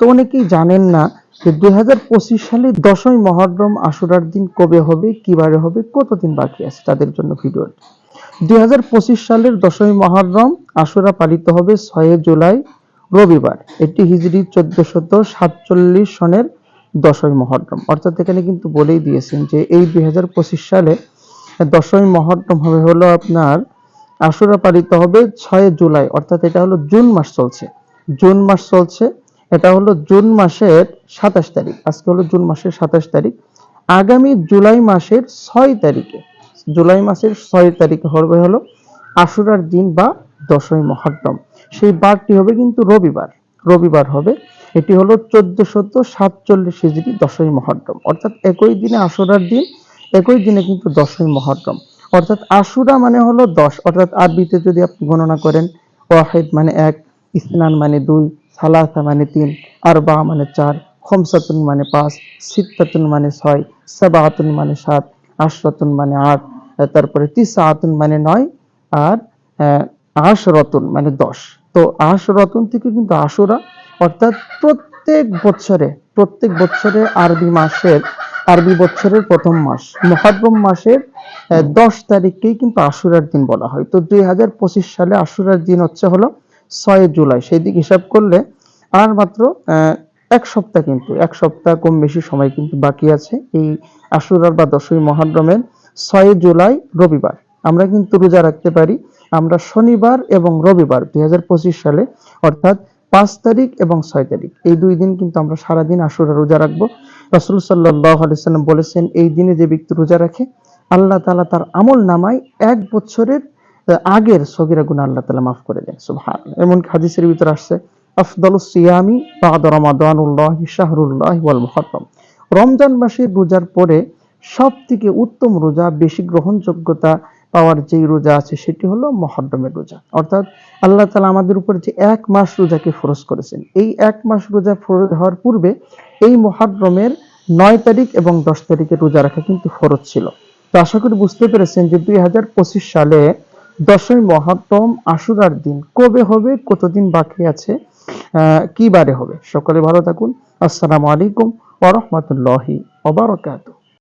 তো অনেকেই জানেন না যে দুই হাজার পঁচিশ সালে দশই মহরম আশুরার দিন কবে হবে কিবারে হবে, কতদিন বাকি আছে তাদের জন্য ভিডিও দুই হাজার পঁচিশ সালের দশই মহরম আশুরা পালিত হবে ছয় জুলাই, রবিবার। এটি হিজড়ি চোদ্দশত সাতচল্লিশ সনের দশই মহরম। অর্থাৎ এখানে কিন্তু বলেই দিয়েছেন যে এই দুই হাজার পঁচিশ সালে দশই মহরম হবে হলো আপনার আশুরা পালিত হবে ছয় জুলাই, অর্থাৎ এটা হলো জুন মাস চলছে। জুন মাস চলছে এটা হলো জুন মাসের সাতাশ তারিখ। আজকে হলো জুন মাসের সাতাশ তারিখ। আগামী জুলাই মাসের ছয় তারিখে, জুলাই মাসের ছয় তারিখে হবে হলো আশুরার দিন বা দশই মহরম। সেই বারটি হবে কিন্তু রবিবার। রবিবার হবে। এটি হলো চোদ্দশত সাতচল্লিশ হিজড়ি দশই মহরম। অর্থাৎ একই দিনে আশুরার দিন, একই দিনে কিন্তু দশই মহরম। অর্থাৎ আশুরা মানে হলো দশ। অর্থাৎ আরবিতে যদি আপনি গণনা করেন, ওয়াহিদ মানে এক, ইসনান মানে দুই সালাসা মানে তিন, আরবা মানে চার, খমসাতুন মানে পাঁচ, সিত্তাতুন মানে ছয় সাবাহাতুন মানে সাত, আশরাতুন মানে আট তারপরে তিসাতুন মানে নয় আর আশ রতন মানে দশ। তো আশ রতন থেকে কিন্তু আশুরা, অর্থাৎ প্রত্যেক বছরে প্রত্যেক বছরে আরবি মাসের, আরবি বছরের প্রথম মাস মহারম মাসের দশ তারিখকেই কিন্তু আশুরার দিন বলা হয়। তো দুই হাজার পঁচিশ সালে আশুরার দিন হচ্ছে হলো ছয় জুলাই। সেই দিক হিসাব করলে আর মাত্র এক সপ্তাহ কিন্তু, এক সপ্তাহ কম বেশি সময় কিন্তু বাকি আছে এই আশুরার বা দশই মহারমের ছয় জুলাই রবিবার। আমরা কিন্তু রোজা রাখতে পারি। আমরা শনিবার এবং রবিবার দুই হাজার পঁচিশ সালে, অর্থাৎ পাঁচ তারিখ এবং ছয় তারিখ, এই দুই দিন কিন্তু আমরা সারাদিন আশুরা রোজা রাখব। রসুল আলাইসাল্লাম বলেছেন, এই দিনে যে ব্যক্তি রোজা রাখে, আল্লাহ তালা তার আমল নামায় এক বছরের আগের সগিরা গুণা আল্লাহ তালা মাফ করে দেন সুবহান এমন হাদিসের ভিতর আসছে, আফদালুস সিয়ামি বাদ শাহরুল্লাহ ওয়াল রমজান মাসের রোজার পরে সব থেকে উত্তম রোজা, বেশি গ্রহণযোগ্যতা পাওয়ার যেই রোজা আছে সেটি হলো মহরমের রোজা। অর্থাৎ আল্লাহ তালা আমাদের উপর যে এক মাস রোজাকে ফরজ করেছেন, এই এক মাস রোজা ফরজ হওয়ার পূর্বে এই মহরমের নয় তারিখ এবং দশ তারিখে রোজা রাখা কিন্তু ফরজ ছিল। তো আশা করি বুঝতে পেরেছেন যে দুই হাজার পঁচিশ সালে দশই মহাত্তম আশুরার দিন। কবে হবে? কতদিন বাকি আছে? কি বারে হবে? সকলে ভালো থাকুন। আসসালামু আলাইকুম ওয়া রাহমাতুল্লাহি ওয়া বারাকাতুহু।